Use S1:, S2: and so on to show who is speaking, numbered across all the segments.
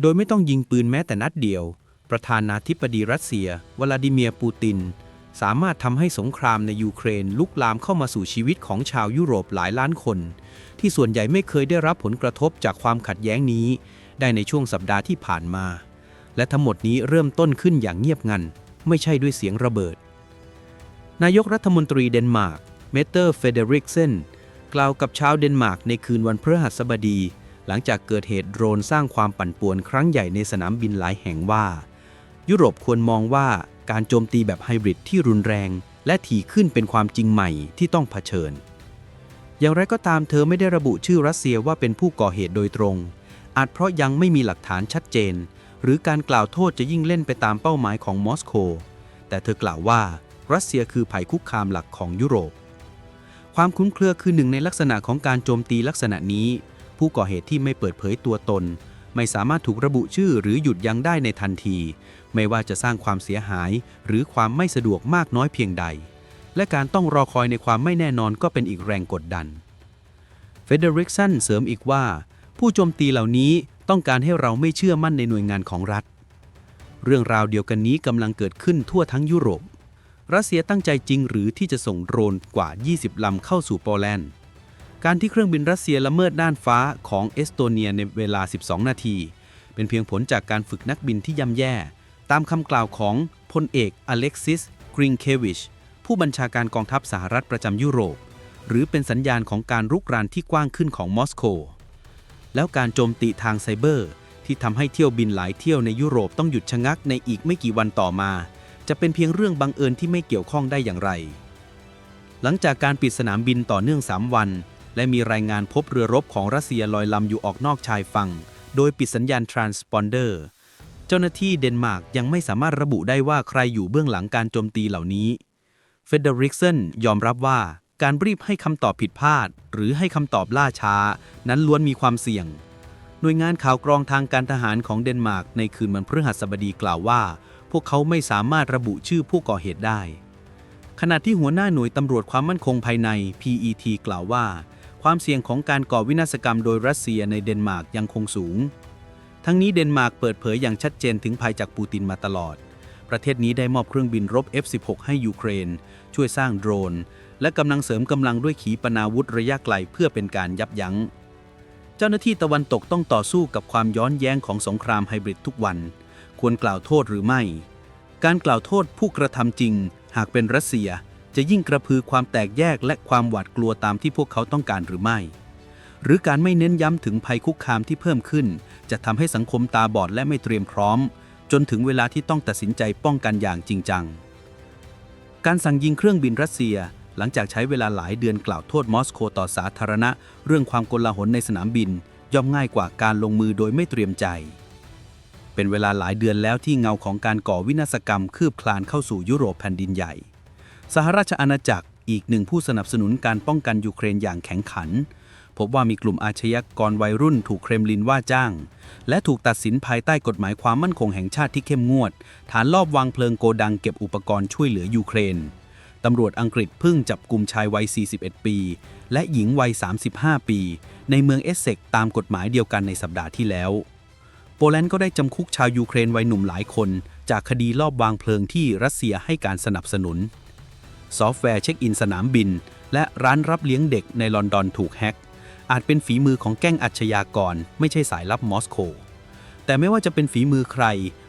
S1: โดยไม่ต้องยิงปืนแม้แต่นัดเดียว ประธานาธิบดีรัสเซียวลาดิเมียร์ปูติน สามารถทำให้สงครามในยูเครนลุกลามเข้ามาสู่ชีวิตของชาวยุโรปหลายล้านคน ที่ส่วนใหญ่ไม่เคยได้รับผลกระทบจากความขัดแย้งนี้ ได้ในช่วงสัปดาห์ที่ผ่านมา และทั้งหมดนี้เริ่มต้นขึ้นอย่างเงียบงัน ไม่ใช่ด้วยเสียงระเบิด นายกรัฐมนตรีเดนมาร์กเมเตอร์เฟเดริกเซนกล่าวกับชาวเดนมาร์กในคืนวันพฤหัสบดี หลังจากเกิดเหตุโดรนสร้างความปั่นป่วนครั้งใหญ่ในสนามบินหลายแห่งว่า ยุโรปควรมองว่าการโจมตีแบบไฮบริดที่รุนแรง และถี่ขึ้นเป็นความจริงใหม่ที่ต้องเผชิญ อย่างไรก็ตามเธอไม่ได้ระบุชื่อรัสเซียว่าเป็นผู้ก่อเหตุโดยตรง อาจเพราะยังไม่มีหลักฐานชัดเจน หรือการกล่าวโทษจะยิ่งเล่นไปตามเป้าหมายของมอสโก แต่เธอกล่าวว่ารัสเซียคือภัยคุกคามหลักของยุโรป ความคุ้นเครือคือหนึ่งในลักษณะของการโจมตีลักษณะนี้ ผู้ก่อเหตุที่ไม่เปิดเผยตัวตน ไม่สามารถถูกระบุชื่อหรือหยุดยั้งได้ในทันที ไม่ว่าจะสร้างความเสียหาย หรือความไม่สะดวกมากน้อยเพียงใด และการต้องรอคอยในความไม่แน่นอนก็เป็นอีกแรงกดดันเฟเดริกสันเสริมอีกว่า ผู้โจมตีเหล่านี้ต้องการให้เราไม่เชื่อมั่นในหน่วยงานของรัฐ เรื่องราวเดียวกันนี้กำลังเกิดขึ้นทั่วทั้งยุโรป รัสเซียตั้งใจจริงหรือที่จะส่งโดรนกว่า 20 ลำเข้าสู่โปแลนด์ การที่เครื่องบินรัสเซียละเมิดน่านฟ้าของเอสโตเนียในเวลา 12 นาที เป็นเพียงผลจากการฝึกนักบินที่ย่ำแย่ ตามคำกล่าวของพลเอกอเล็กซิสกริงเควิชผู้บัญชาการกองทัพสหรัฐประจำยุโรป หรือเป็นสัญญาณของการรุกรานที่กว้างขึ้นของมอสโก แล้วการโจมตีทางไซเบอร์ ที่ทำให้เที่ยวบินหลายเที่ยวในยุโรปต้องหยุดชะงักในอีกไม่กี่วันต่อมา จะเป็นเพียงเรื่องบังเอิญที่ไม่เกี่ยวข้องได้อย่างไร หลังจากการปิดสนามบินต่อเนื่อง 3 วัน และมีรายงานพบเรือรบของรัสเซียลอยลำอยู่ออกนอกชายฝั่ง โดยปิดสัญญาณทรานสปอนเดอร์ เจ้าหน้าที่เดนมาร์กยังไม่สามารถระบุได้ว่าใครอยู่เบื้องหลังการโจมตีเหล่านี้ เฟเดริกเซนยอมรับว่าการรีบให้คำตอบผิดพลาด หรือให้คำตอบล่าช้า นั้นล้วนมีความเสี่ยง หน่วยงานข่าวกรองทางการทหารของเดนมาร์กในคืนวันพฤหัสบดีกล่าวว่า พวกเขาไม่สามารถระบุชื่อผู้ก่อเหตุได้ ขณะที่หัวหน้าหน่วยตำรวจความมั่นคงภายใน PET กล่าวว่า ความเสี่ยงของการก่อวินาศกรรมโดยรัสเซียในเดนมาร์กยังคงสูง ทั้งนี้เดนมาร์กเปิดเผยอย่างชัดเจนถึงภัยจากปูตินมาตลอด ประเทศนี้ได้มอบเครื่องบินรบ F-16 ให้ยูเครน ช่วยสร้างโดรน และกำลังเสริมกำลังด้วยขีปนาวุธระยะไกลเพื่อเป็นการยับยั้ง เจ้าหน้าที่ตะวันตกต้องต่อสู้กับความย้อนแย้งของสงครามไฮบริดทุกวัน ควรกล่าวโทษหรือไม่ การกล่าวโทษผู้กระทำจริง หากเป็นรัสเซีย จะยิ่งกระพือความแตกแยกและความหวาดกลัวตามที่พวกเขาต้องการหรือไม่ หรือการไม่เน้นย้ำถึงภัยคุกคามที่เพิ่มขึ้น จะทำให้สังคมตาบอดและไม่เตรียมพร้อม จนถึงเวลาที่ต้องตัดสินใจป้องกันอย่างจริงจัง การสั่งยิงเครื่องบินรัสเซีย หลังจากใช้เวลาหลายเดือนกล่าวโทษมอสโกต่อสาธารณะ เรื่องความโกลาหลในสนามบิน ย่อมง่ายกว่าการลงมือโดยไม่เตรียมใจเป็นเวลาหลายเดือนแล้วที่เงาของการก่อวินาศกรรมคืบคลานเข้าสู่ยุโรปแผ่นดินใหญ่ สหราชอาณาจักรอีกหนึ่งผู้สนับสนุนการป้องกันยูเครนอย่างแข็งขัน พบว่ามีกลุ่มอาชญากรวัยรุ่นถูกเครมลินว่าจ้าง และถูกตัดสินภายใต้กฎหมายความมั่นคงแห่งชาติที่เข้มงวด ฐานลอบวางเพลิงโกดังเก็บอุปกรณ์ช่วยเหลือยูเครนตำรวจอังกฤษเพิ่งจับกลุ่มชายวัย 41 ปี และหญิงวัย 35 ปี ในเมืองเอสเซกตามกฎหมายเดียวกันในสัปดาห์ที่แล้ว โปแลนด์ก็ได้จำคุกชาวยูเครนวัยหนุ่มหลายคน จากคดีลอบวางเพลิงที่รัสเซียให้การสนับสนุน ซอฟต์แวร์เช็คอินสนามบิน และร้านรับเลี้ยงเด็กในลอนดอนถูกแฮ็ก อาจเป็นฝีมือของแก๊งอาชญากร ไม่ใช่สายลับมอสโก แต่ไม่ว่าจะเป็นฝีมือใคร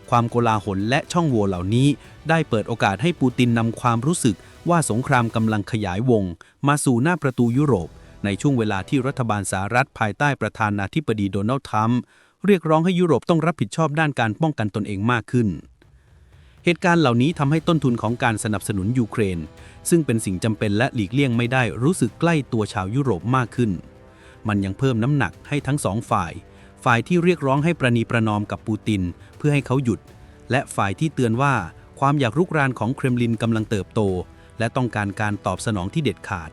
S1: ความโกลาหลและช่องโหว่เหล่านี้ ได้เปิดโอกาสให้ปูตินนำความรู้สึกว่าสงครามกำลังขยายวง มาสู่หน้าประตูยุโรป ในช่วงเวลาที่รัฐบาลสหรัฐภายใต้ประธานาธิบดีโดนัลด์ทรัมป์เรียกร้องให้ยุโรปต้องรับผิดชอบด้านการป้องกันตนเองมากขึ้น เหตุการณ์เหล่านี้ทำให้ต้นทุนของการสนับสนุนยูเครน ซึ่งเป็นสิ่งจำเป็นและหลีกเลี่ยงไม่ได้รู้สึกใกล้ตัวชาวยุโรปมากขึ้น มันยังเพิ่มน้ำหนักให้ทั้งสองฝ่าย ฝ่ายที่เรียกร้องให้ประนีประนอมกับปูติน เพื่อให้เขาหยุด และฝ่ายที่เตือนว่าความอยากรุกรานของเครมลินกำลังเติบโต และต้องการการตอบสนองที่เด็ดขาด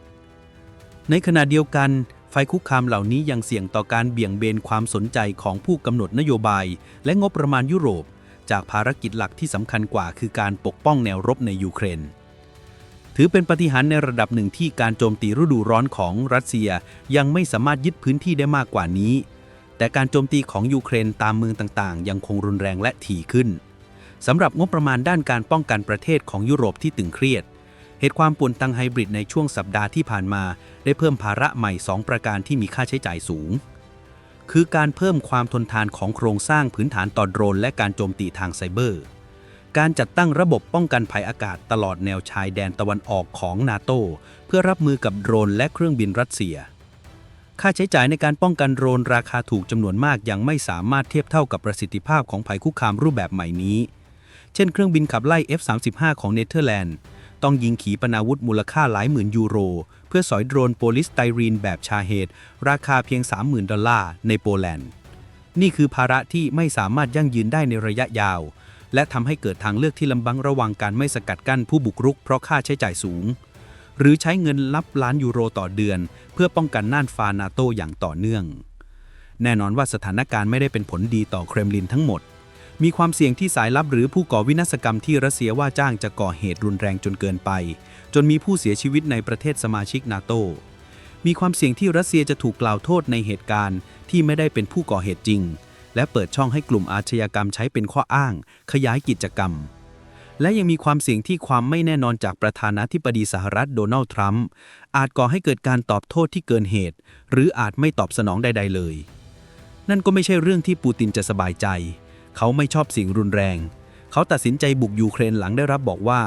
S1: ในขณะเดียวกันไฟคุกคามเหล่านี้ยังเสี่ยงต่อการเบี่ยงเบนความสนใจของผู้กำหนดนโยบาย และงบประมาณยุโรป จากภารกิจหลักที่สำคัญกว่าคือการปกป้องแนวรบในยูเครน ถือเป็นปฏิหารในระดับหนึ่งที่การโจมตีฤดูร้อนของรัสเซียยังไม่สามารถยึดพื้นที่ได้มากกว่านี้แแต่การโจมตีของยูเครนตามเมืองต่างๆ ยังคงรุนแรงและถี่ขึ้นสำหรับงบประมาณด้านการป้องกันประเทศของยุโรปที่ตึงเครียด เหตุความป่วนตังไฮบริดในช่วงสัปดาห์ที่ผ่านมา ได้เพิ่มภาระใหม่ 2 ประการที่มีค่าใช้จ่ายสูง คือการเพิ่มความทนทานของโครงสร้างพื้นฐานต่อโดรน และการโจมตีทางไซเบอร์ การจัดตั้งระบบป้องกันภัยอากาศตลอดแนวชายแดนตะวันออกของนาโตเพื่อรับมือกับโดรนและเครื่องบินรัสเซีย ค่าใช้จ่ายในการป้องกันโดรนราคาถูกจำนวนมากยังไม่สามารถเทียบเท่ากับประสิทธิภาพของภัยคุกคามรูปแบบใหม่นี้ เช่น เครื่องบินขับไล่ F-35 ของเนเธอร์แลนด์ ต้องยิงขีปนาวุธมูลค่าหลายหมื่นยูโร เพื่อสอยโดรนโพลิสไตรีนแบบชาเฮดราคาเพียง 30,000 ดอลลาร์ในโปแลนด์ นี่คือภาระที่ไม่สามารถยั่งยืนได้ในระยะยาว และทำให้เกิดทางเลือกที่ลำบังระวังการไม่สกัดกั้นผู้บุกรุกเพราะค่าใช้จ่ายสูง หรือใช้เงินลับล้านยูโรต่อเดือน เพื่อป้องกันน่านฟ้านาโตอย่างต่อเนื่อง แน่นอนว่าสถานการณ์ไม่ได้เป็นผลดีต่อเครมลินทั้งหมด มีความเสี่ยงที่สายลับหรือผู้ก่อวินาศกรรมที่รัสเซียว่าจ้างจะก่อเหตุรุนแรงจนเกินไป จนมีผู้เสียชีวิตในประเทศสมาชิกนาโต มีความเสี่ยงที่รัสเซียจะถูกกล่าวโทษในเหตุการณ์ที่ไม่ได้เป็นผู้ก่อเหตุจริง และเปิดช่องให้กลุ่มอาชญากรรมใช้เป็นข้ออ้าง ขยายกิจกรรม และยังมีความเสี่ยงที่ความไม่แน่นอนจากประธานาธิบดีสหรัฐโดนัลด์ทรัมป์อาจก่อให้เกิดการตอบโทษที่เกินเหตุ หรืออาจไม่ตอบสนองใด ๆ เลย นั่นก็ไม่ใช่เรื่องที่ปูตินจะสบายใจ เขาไม่ชอบสิ่งรุนแรง เขาตัดสินใจบุกยูเครนหลังได้รับบอกว่า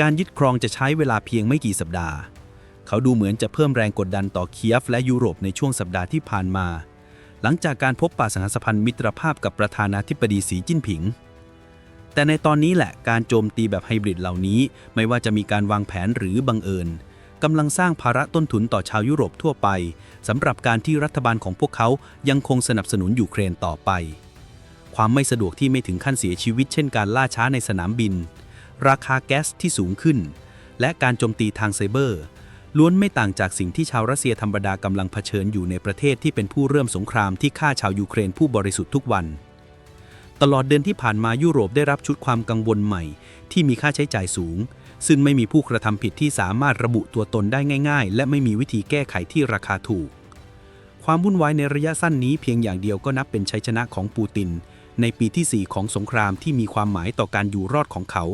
S1: การยึดครองจะใช้เวลาเพียงไม่กี่สัปดาห์ เขาดูเหมือนจะเพิ่มแรงกดดันต่อเคียฟและยุโรปในช่วงสัปดาห์ที่ผ่านมา หลังจากการพบปะสังหสัมพันธ์มิตรภาพกับประธานาธิบดีสีจิ้นผิง แต่ในตอนนี้แหละการโจมตีแบบไฮบริดเหล่านี้ ไม่ว่าจะมีการวางแผนหรือบังเอิญกำลังสร้างภาระต้นทุนต่อชาวยุโรปทั่วไปสำหรับการที่รัฐบาลของพวกเขายังคงสนับสนุนยูเครนต่อไป ความไม่สะดวกที่ไม่ถึงขั้นเสียชีวิต เช่นการล่าช้าในสนามบิน ราคาแก๊สที่สูงขึ้น และการโจมตีทางไซเบอร์ ล้วนไม่ต่างจากสิ่งที่ชาวรัสเซียธรรมดากำลังเผชิญอยู่ในประเทศที่เป็นผู้เริ่มสงครามที่ฆ่าชาวยูเครนผู้บริสุทธิ์ทุกวัน ตลอดเดือนที่ผ่านมายุโรปได้รับชุดความกังวลใหม่ ที่มีค่าใช้จ่ายสูง ซึ่งไม่มีผู้กระทำผิดที่สามารถระบุตัวตนได้ง่าย ๆ และไม่มีวิธีแก้ไขที่ราคาถูกความวุ่นวายในระยะสั้นนี้เพียงอย่างเดียวก็นับเป็นชัยชนะของปูติน ในปีที่ 4 ของสงครามที่มีความหมายต่อการอยู่รอดของเขา